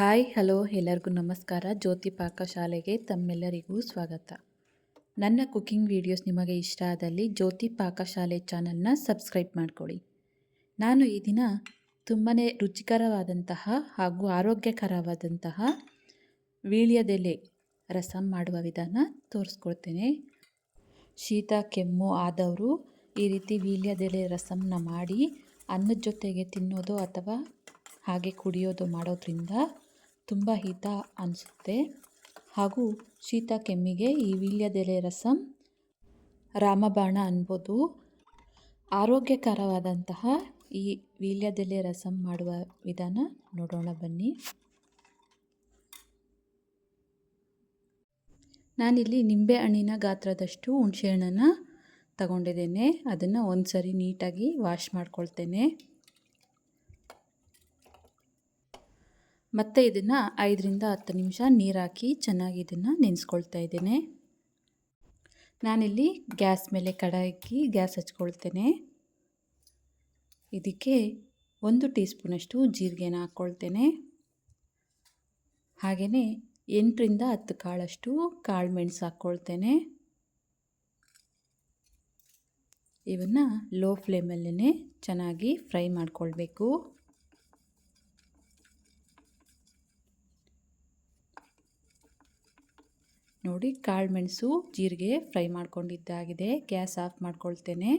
Hi, hello, ಎಲ್ಲರಿಗೂ ನಮಸ್ಕಾರ. ಜ್ಯೋತಿ ಪಾಕಶಾಲೆಗೆ ತಮ್ಮೆಲ್ಲರಿಗೂ ಸ್ವಾಗತ. ನನ್ನ ಕುಕ್ಕಿಂಗ್ ವಿಡಿಯೋಸ್ ನಿಮಗೆ ಇಷ್ಟ ಆದಲ್ಲಿ ಜ್ಯೋತಿ ಪಾಕಶಾಲೆ ಚಾನಲ್ನ ಸಬ್ಸ್ಕ್ರೈಬ್ ಮಾಡ್ಕೊಳ್ಳಿ. ನಾನು ಈ ದಿನ ತುಂಬಾ ರುಚಿಕರವಾದಂತಹ ಹಾಗೂ ಆರೋಗ್ಯಕರವಾದಂತಹ ವೀಳ್ಯದೆಲೆ ರಸಂ ಮಾಡುವ ವಿಧಾನ ತೋರಿಸ್ಕೊಡ್ತೇನೆ ಶೀತ, ಕೆಮ್ಮು ಆದವರು ಈ ರೀತಿ ವೀಳ್ಯದೆಲೆ ರಸಂನ ಮಾಡಿ ಅನ್ನದ ಜೊತೆಗೆ ತಿನ್ನೋದು ಅಥವಾ ಹಾಗೆ ಕುಡಿಯೋದು ಮಾಡೋದ್ರಿಂದ ತುಂಬ ಹಿತ ಅನಿಸುತ್ತೆ. ಹಾಗೂ ಶೀತ ಕೆಮ್ಮಿಗೆ ಈ ವೀಳ್ಯದೆಲೆ ರಸಂ ರಾಮಬಾಣ ಅನ್ಬೋದು. ಆರೋಗ್ಯಕರವಾದಂತಹ ಈ ವೀಳ್ಯದೆಲೆ ರಸಂ ಮಾಡುವ ವಿಧಾನ ನೋಡೋಣ ಬನ್ನಿ. ನಾನಿಲ್ಲಿ ನಿಂಬೆ ಹಣ್ಣಿನ ಗಾತ್ರದಷ್ಟು ಹುಣಸೆಹಣ್ಣನ್ನು ತಗೊಂಡಿದ್ದೇನೆ. ಅದನ್ನು ಒಂದು ಸರಿ ನೀಟಾಗಿ ವಾಶ್ ಮಾಡ್ಕೊಳ್ತೇನೆ. ಮತ್ತು ಇದನ್ನು ಐದರಿಂದ ಹತ್ತು ನಿಮಿಷ ನೀರಾಕಿ ಚೆನ್ನಾಗಿ ಇದನ್ನು ನೆನೆಸ್ಕೊಳ್ತಾ ಇದ್ದೇನೆ. ನಾನಿಲ್ಲಿ ಗ್ಯಾಸ್ ಮೇಲೆ ಕಡಾಯಿ ಗ್ಯಾಸ್ ಹಚ್ಕೊಳ್ತೇನೆ. ಇದಕ್ಕೆ ಒಂದು ಟೀ ಸ್ಪೂನಷ್ಟು ಜೀರಿಗೆನ ಹಾಕ್ಕೊಳ್ತೇನೆ. ಹಾಗೆಯೇ ಎಂಟರಿಂದ ಹತ್ತು ಕಾಳಷ್ಟು ಕಾಳು ಮೆಣಸು ಹಾಕ್ಕೊಳ್ತೇನೆ. ಇವನ್ನು ಲೋ ಫ್ಲೇಮಲ್ಲೇ ಚೆನ್ನಾಗಿ ಫ್ರೈ ಮಾಡ್ಕೊಳ್ಬೇಕು. ನೋಡಿ ಕಾಳು ಮೆಣಸು ಜೀರಿಗೆ ಫ್ರೈ ಮಾಡ್ಕೊಂಡಿದ್ದಾಗಿದೆ. ಗ್ಯಾಸ್ ಆಫ್ ಮಾಡ್ಕೊಳ್ತೇನೆ.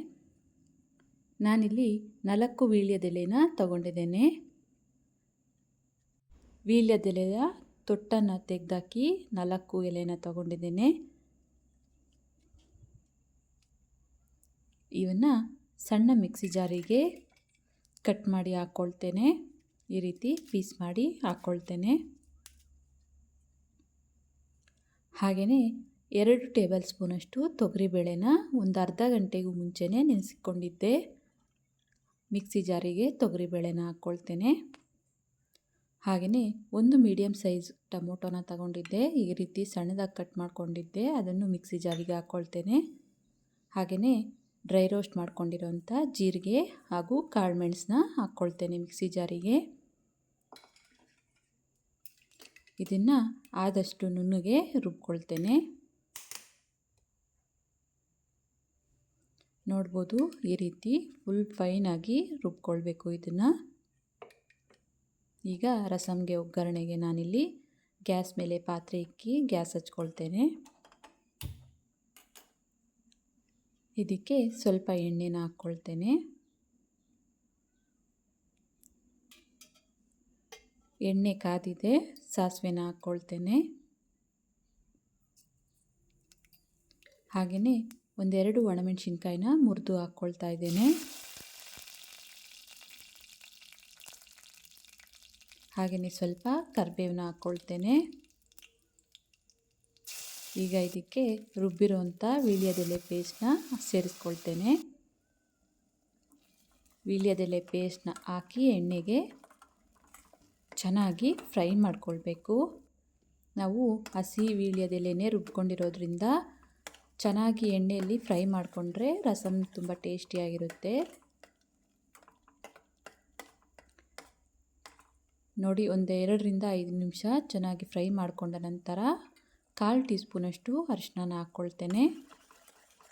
ನಾನಿಲ್ಲಿ ನಾಲ್ಕು ವೀಳ್ಯದೆಲೆನ ತಗೊಂಡಿದ್ದೇನೆ. ವೀಳ್ಯದೆಲೆಯ ತೊಟ್ಟನ್ನು ತೆಗೆದಾಕಿ ನಾಲ್ಕು ಎಲೆನ ತಗೊಂಡಿದ್ದೇನೆ. ಇವನ್ನು ಸಣ್ಣ ಮಿಕ್ಸಿ ಜಾರಿಗೆ ಕಟ್ ಮಾಡಿ ಹಾಕ್ಕೊಳ್ತೇನೆ ಈ ರೀತಿ ಪೀಸ್ ಮಾಡಿ ಹಾಕ್ಕೊಳ್ತೇನೆ ಹಾಗೆಯೇ ಎರಡು ಟೇಬಲ್ ಸ್ಪೂನಷ್ಟು ತೊಗರಿಬೇಳೆನ ಒಂದು ಅರ್ಧ ಗಂಟೆಗೂ ಮುಂಚೆನೇ ನೆನೆಸಿಕೊಂಡಿದ್ದೆ. ಮಿಕ್ಸಿ ಜಾರಿಗೆ ತೊಗರಿಬೇಳೆನ ಹಾಕ್ಕೊಳ್ತೇನೆ. ಹಾಗೆಯೇ ಒಂದು ಮೀಡಿಯಮ್ ಸೈಜ್ ಟೊಮೊಟೊನ ತಗೊಂಡಿದ್ದೆ. ಈ ರೀತಿ ಸಣ್ಣದಾಗಿ ಕಟ್ ಮಾಡ್ಕೊಂಡಿದ್ದೆ. ಅದನ್ನು ಮಿಕ್ಸಿ ಜಾರಿಗೆ ಹಾಕ್ಕೊಳ್ತೇನೆ. ಹಾಗೆಯೇ ಡ್ರೈ ರೋಸ್ಟ್ ಮಾಡ್ಕೊಂಡಿರೋಂಥ ಜೀರಿಗೆ ಹಾಗೂ ಕಾಳು ಮೆಣಸನ್ನ ಹಾಕ್ಕೊಳ್ತೇನೆ ಮಿಕ್ಸಿ ಜಾರಿಗೆ. ಇದನ್ನು ಆದಷ್ಟು ನುಣ್ಣಗೆ ರುಬ್ಕೊಳ್ತೇನೆ. ನೋಡ್ಬೋದು ಈ ರೀತಿ ಫುಲ್ ಫೈನಾಗಿ ರುಬ್ಕೊಳ್ಬೇಕು ಇದನ್ನು. ಈಗ ರಸಮ್ಗೆ ಒಗ್ಗರಣೆಗೆ ನಾನಿಲ್ಲಿ ಗ್ಯಾಸ್ ಮೇಲೆ ಪಾತ್ರೆ ಇಕ್ಕಿ ಗ್ಯಾಸ್ ಹಚ್ಕೊಳ್ತೇನೆ. ಇದಕ್ಕೆ ಸ್ವಲ್ಪ ಎಣ್ಣೆನ ಹಾಕ್ಕೊಳ್ತೇನೆ. ಎಣ್ಣೆ ಕಾದಿದೆ, ಸಾಸಿವೆನ ಹಾಕ್ಕೊಳ್ತೇನೆ ಹಾಗೆಯೇ ಒಂದೆರಡು ಒಣಮೆಣಸಿನ್ಕಾಯಿನ ಮುರಿದು ಹಾಕ್ಕೊಳ್ತಾ ಇದ್ದೇನೆ. ಹಾಗೆಯೇ ಸ್ವಲ್ಪ ಕರಿಬೇವನ್ನ ಹಾಕ್ಕೊಳ್ತೇನೆ ಈಗ ಇದಕ್ಕೆ ರುಬ್ಬಿರೋಂಥ ವೀಳ್ಯದೆಲೆ ಪೇಸ್ಟ್ನ ಸೇರಿಸ್ಕೊಳ್ತೇನೆ. ವೀಳ್ಯದೆಲೆ ಪೇಸ್ಟ್ನ ಹಾಕಿ ಎಣ್ಣೆಗೆ ಚೆನ್ನಾಗಿ ಫ್ರೈ ಮಾಡ್ಕೊಳ್ಬೇಕು. ನಾವು ಹಸಿ ವೀಳ್ಯದೆಲೆನೇ ರುಬ್ಕೊಂಡಿರೋದ್ರಿಂದ ಚೆನ್ನಾಗಿ ಎಣ್ಣೆಯಲ್ಲಿ ಫ್ರೈ ಮಾಡಿಕೊಂಡ್ರೆ ರಸಮ್ ತುಂಬ ಟೇಸ್ಟಿಯಾಗಿರುತ್ತೆ ನೋಡಿ, ಒಂದು ಎರಡರಿಂದ ಐದು ನಿಮಿಷ ಚೆನ್ನಾಗಿ ಫ್ರೈ ಮಾಡಿಕೊಂಡ ನಂತರ ಕಾಲು ಟೀ ಸ್ಪೂನಷ್ಟು ಅರಿಶಿನ ಹಾಕ್ಕೊಳ್ತೇನೆ.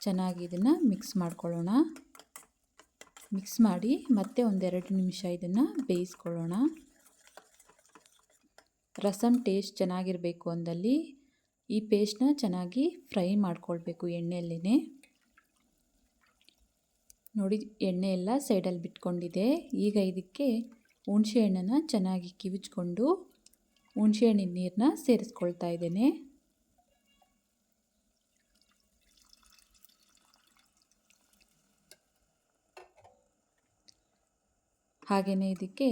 ಚೆನ್ನಾಗಿ ಇದನ್ನು ಮಿಕ್ಸ್ ಮಾಡ್ಕೊಳ್ಳೋಣ. ಮಿಕ್ಸ್ ಮಾಡಿ ಮತ್ತೆ ಒಂದೆರಡು ನಿಮಿಷ ಇದನ್ನು ಬೇಯಿಸ್ಕೊಳ್ಳೋಣ. ರಸಮ್ ಟೇಸ್ಟ್ ಚೆನ್ನಾಗಿರಬೇಕು ಅಂದಲ್ಲಿ ಈ ಪೇಸ್ಟ್ನ ಚೆನ್ನಾಗಿ ಫ್ರೈ ಮಾಡ್ಕೊಳ್ಬೇಕು ಎಣ್ಣೆಯಲ್ಲೇ ನೋಡಿ, ಎಣ್ಣೆ ಎಲ್ಲ ಸೈಡಲ್ಲಿ ಬಿಟ್ಕೊಂಡಿದೆ. ಈಗ ಇದಕ್ಕೆ ಹುಣಸೆ ಹಣ್ಣನ್ನು ಚೆನ್ನಾಗಿ ಕಿವಿಚ್ಕೊಂಡು ಹುಣಸೆ ಹಣ್ಣಿನ ನೀರನ್ನ ಸೇರಿಸ್ಕೊಳ್ತಾ ಇದ್ದೇನೆ. ಹಾಗೆಯೇ ಇದಕ್ಕೆ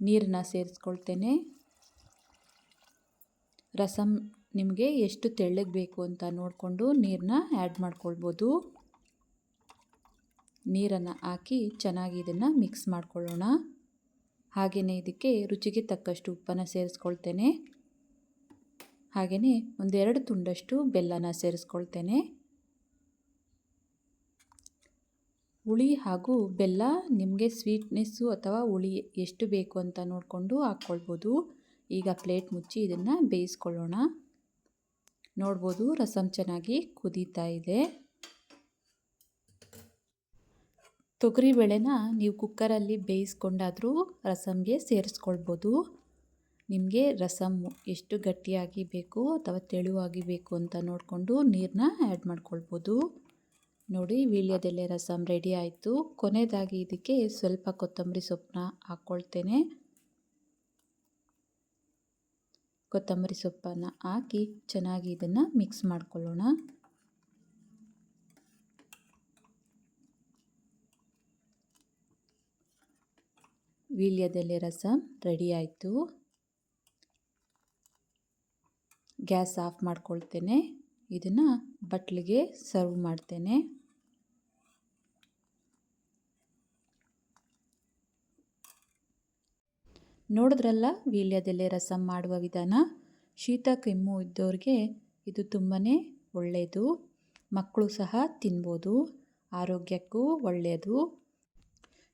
ನೀರನ್ನ ಸೇರಿಸ್ಕೊಳ್ತೇನೆ. ರಸಮ್ ನಿಮಗೆ ಎಷ್ಟು ತೆಳ್ಳಗೆ ಬೇಕು ಅಂತ ನೋಡಿಕೊಂಡು ನೀರನ್ನ ಆ್ಯಡ್ ಮಾಡ್ಕೊಳ್ಬೋದು. ನೀರನ್ನು ಹಾಕಿ ಚೆನ್ನಾಗಿ ಇದನ್ನು ಮಿಕ್ಸ್ ಮಾಡ್ಕೊಳ್ಳೋಣ. ಹಾಗೆಯೇ ಇದಕ್ಕೆ ರುಚಿಗೆ ತಕ್ಕಷ್ಟು ಉಪ್ಪನ್ನು ಸೇರಿಸ್ಕೊಳ್ತೇನೆ. ಹಾಗೆಯೇ ಒಂದೆರಡು ತುಂಡಷ್ಟು ಬೆಲ್ಲನ ಸೇರಿಸ್ಕೊಳ್ತೇನೆ. ಹುಳಿ ಹಾಗೂ ಬೆಲ್ಲ ನಿಮಗೆ ಸ್ವೀಟ್ನೆಸ್ಸು ಅಥವಾ ಹುಳಿ ಎಷ್ಟು ಬೇಕು ಅಂತ ನೋಡಿಕೊಂಡು ಹಾಕ್ಕೊಳ್ಬೋದು. ಈಗ ಪ್ಲೇಟ್ ಮುಚ್ಚಿ ಇದನ್ನು ಬೇಯಿಸ್ಕೊಳ್ಳೋಣ. ನೋಡ್ಬೋದು ರಸಮ್ ಚೆನ್ನಾಗಿ ಕುದೀತಾ ಇದೆ. ತೊಗರಿ ಬೇಳೆನ ನೀವು ಕುಕ್ಕರಲ್ಲಿ ಬೇಯಿಸ್ಕೊಂಡಾದರೂ ರಸಮ್ಗೆ ಸೇರಿಸ್ಕೊಳ್ಬೋದು. ನಿಮಗೆ ರಸಮ್ ಎಷ್ಟು ಗಟ್ಟಿಯಾಗಿ ಬೇಕು ಅಥವಾ ತೆಳುವಾಗಿ ಬೇಕು ಅಂತ ನೋಡಿಕೊಂಡು ನೀರನ್ನ ಆ್ಯಡ್ ಮಾಡ್ಕೊಳ್ಬೋದು. ನೋಡಿ, ವೀಳ್ಯದೆಲೆ ರಸಮ್ ರೆಡಿ ಆಯಿತು. ಕೊನೆಯದಾಗಿ ಇದಕ್ಕೆ ಸ್ವಲ್ಪ ಕೊತ್ತಂಬರಿ ಸೊಪ್ಪನ್ನ ಹಾಕ್ಕೊಳ್ತೇನೆ. ಕೊತ್ತಂಬರಿ ಸೊಪ್ಪನ್ನು ಹಾಕಿ ಚೆನ್ನಾಗಿ ಇದನ್ನು ಮಿಕ್ಸ್ ಮಾಡ್ಕೊಳ್ಳೋಣ. ವೀಳ್ಯದೆಲೆ ರಸ ರೆಡಿ ಆಯಿತು. ಗ್ಯಾಸ್ ಆಫ್ ಮಾಡ್ಕೊಳ್ತೇನೆ. ಇದನ್ನು ಬಟ್ಲಿಗೆ ಸರ್ವ್ ಮಾಡ್ತೇನೆ. ನೋಡಿದ್ರಲ್ಲ, ವೀಳ್ಯದೆಲೆ ರಸಂ ಮಾಡುವ ವಿಧಾನ? ಶೀತ, ಕೆಮ್ಮು ಇದ್ದವ್ರಿಗೆ ಇದು ತುಂಬಾ ಒಳ್ಳೆಯದು ಮಕ್ಕಳು ಸಹ ತಿನ್ಬೋದು. ಆರೋಗ್ಯಕ್ಕೂ ಒಳ್ಳೆಯದು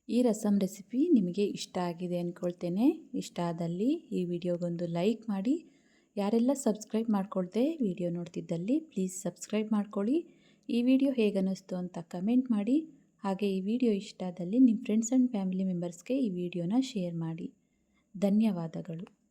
ಈ ರಸಂ ರೆಸಿಪಿ ನಿಮಗೆ ಇಷ್ಟ ಆಗಿದೆ ಅಂದ್ಕೊಳ್ತೇನೆ ಇಷ್ಟ ಆದಲ್ಲಿ ಈ ವಿಡಿಯೋಗೊಂದು ಲೈಕ್ ಮಾಡಿ. ಯಾರೆಲ್ಲ ಸಬ್ಸ್ಕ್ರೈಬ್ ಮಾಡ್ಕೊಳ್ದೆ ವಿಡಿಯೋ ನೋಡ್ತಿದ್ದಲ್ಲಿ ಪ್ಲೀಸ್ ಸಬ್ಸ್ಕ್ರೈಬ್ ಮಾಡ್ಕೊಳ್ಳಿ. ಈ ವಿಡಿಯೋ ಹೇಗೆ ಅನ್ನಿಸ್ತು ಅಂತ ಕಮೆಂಟ್ ಮಾಡಿ. ಹಾಗೆ ಈ ವಿಡಿಯೋ ಇಷ್ಟ ಆದಲ್ಲಿ ನಿಮ್ಮ ಫ್ರೆಂಡ್ಸ್ ಆ್ಯಂಡ್ ಫ್ಯಾಮಿಲಿ ಮೆಂಬರ್ಸ್ಗೆ ಈ ವಿಡಿಯೋನ ಶೇರ್ ಮಾಡಿ. ಧನ್ಯವಾದಗಳು.